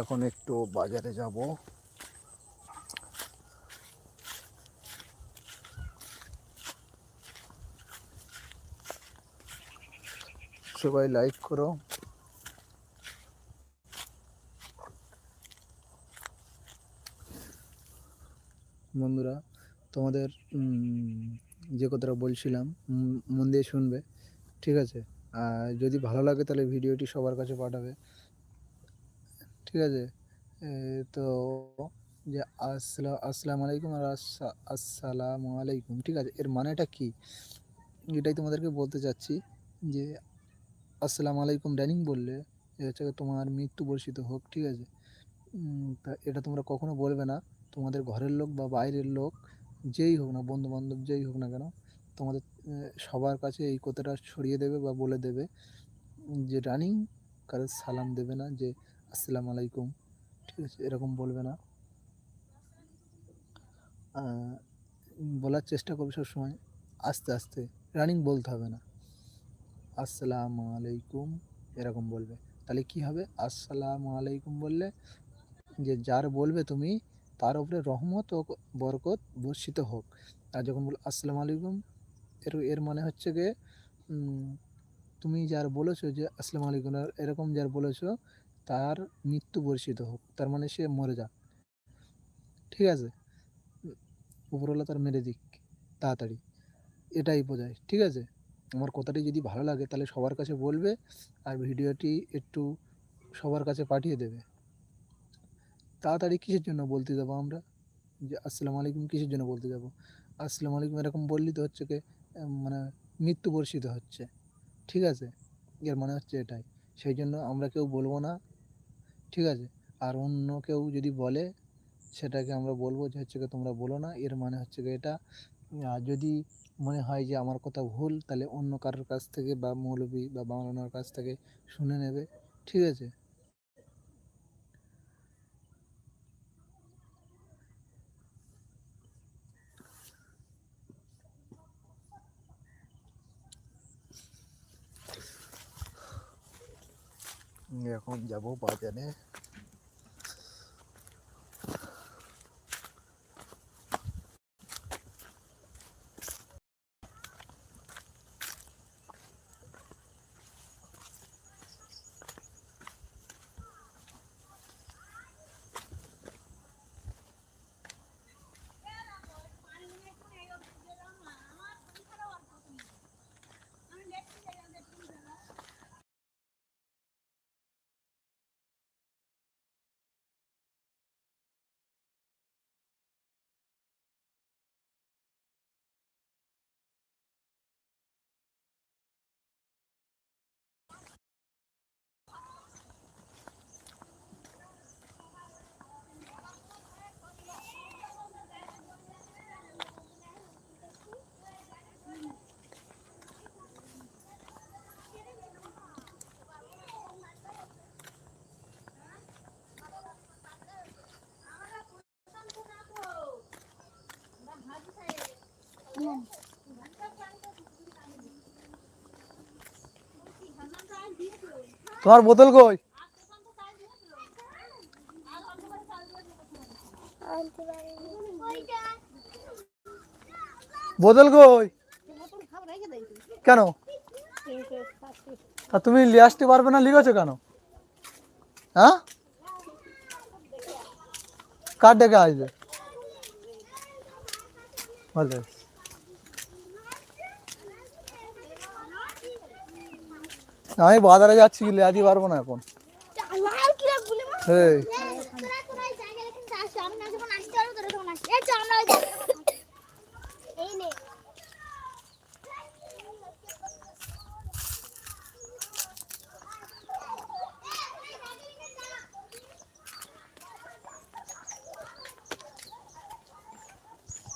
এখন একটু বাজারে যাব। সবাই লাইক করো। বন্ধুরা, তোমাদের যে কথাটা বলছিলাম মন দিয়ে শুনবে, ঠিক আছে? আর যদি ভালো লাগে তাহলে ভিডিওটি সবার কাছে পাঠাবে। ঠিক আছে? তো যে আসসালাম আসসালামু আলাইকুম আর আসসা- আসসালামু আলাইকুম, ঠিক আছে? এর মানেটা কি? এটাই তোমাদেরকে বলতে চাচ্ছি যে, আসসালামু আলাইকুম ডাইনিং বললে হচ্ছে তোমার মৃত্যু বর্ষিত হোক, ঠিক আছে? তা এটা তোমরা কখনো বলবে না। তোমাদের ঘরের লোক বা বাইরের লোক, যেই হোক না বন্ধু বান্ধব যেই হোক না কেন, তোমাদের সবার কাছে এই কথাটা ছড়িয়ে দেবে বা বলে দেবে যে রানিং কারও সালাম দেবে না, যে আসসালামু আলাইকুম। ঠিক আছে, এরকম বলবে না। বলার চেষ্টা করবে সবসময়। আস্তে আস্তে। রানিং বলতে হবে না। আসসালামু আলাইকুম, এরকম বলবে। তাহলে কি হবে? আসসালামু আলাইকুম বললে যে যার বলবে তুমি, তার উপরে রহমত ও বরকত বর্ষিত হোক। আর যখন বল আসসালামু আলাইকুম, এর এর মানে হচ্ছে গিয়ে তুমি যার বলেছ যে আসসালামু আলাইকুম, এরকম যার বলেছ তার মৃত্যু বর্ষিত হোক, তার মানে সে মরে যাক। ঠিক আছে? উপরওয়ালা তার মেরে দিক, তাড়াতাড়ি। এটাই বোঝায়, ঠিক আছে? আমার কথাটি যদি ভালো লাগে, তাহলে সবার কাছে বলবে আর ভিডিওটি একটু সবার কাছে পাঠিয়ে দেবে। তাড়াতাড়ি কিসের জন্য বলতে যাব আমরা? যে আসসালামু আলাইকুম কিসের জন্য বলতে যাব? আসসালামু আলাইকুম এরকম বললি তো হচ্ছে কি মানে মৃত্যু বর্ষিত হচ্ছে। ঠিক আছে? এর মানে হচ্ছে এটাই। সেই জন্য আমরা কেউ বলব না ঠিক আছে? আর অন্য কেউ যদি বলে, সেটাকে আমরা বলব যে হচ্ছে তোমরা বলো না। এর মানে হচ্ছে এটা যদি মনে হয় যে আমার কথা ভুল, তাহলে অন্য কারোর কাছ থেকে বা মৌলবী বা বাংলানোর কাছ থেকে শুনে নেবে। ঠিক আছে? এখন যাব বাজারে তোমার বোতল কই? বোতল কই? কেন? তা তুমি নিয়ে আসতে পারবে না, লিখেছো কেন? হ্যাঁ? কার ডেকে আসবে? ভালো আমি বাজারে যাচ্ছি লেয়াদি পারব না এখন। এই।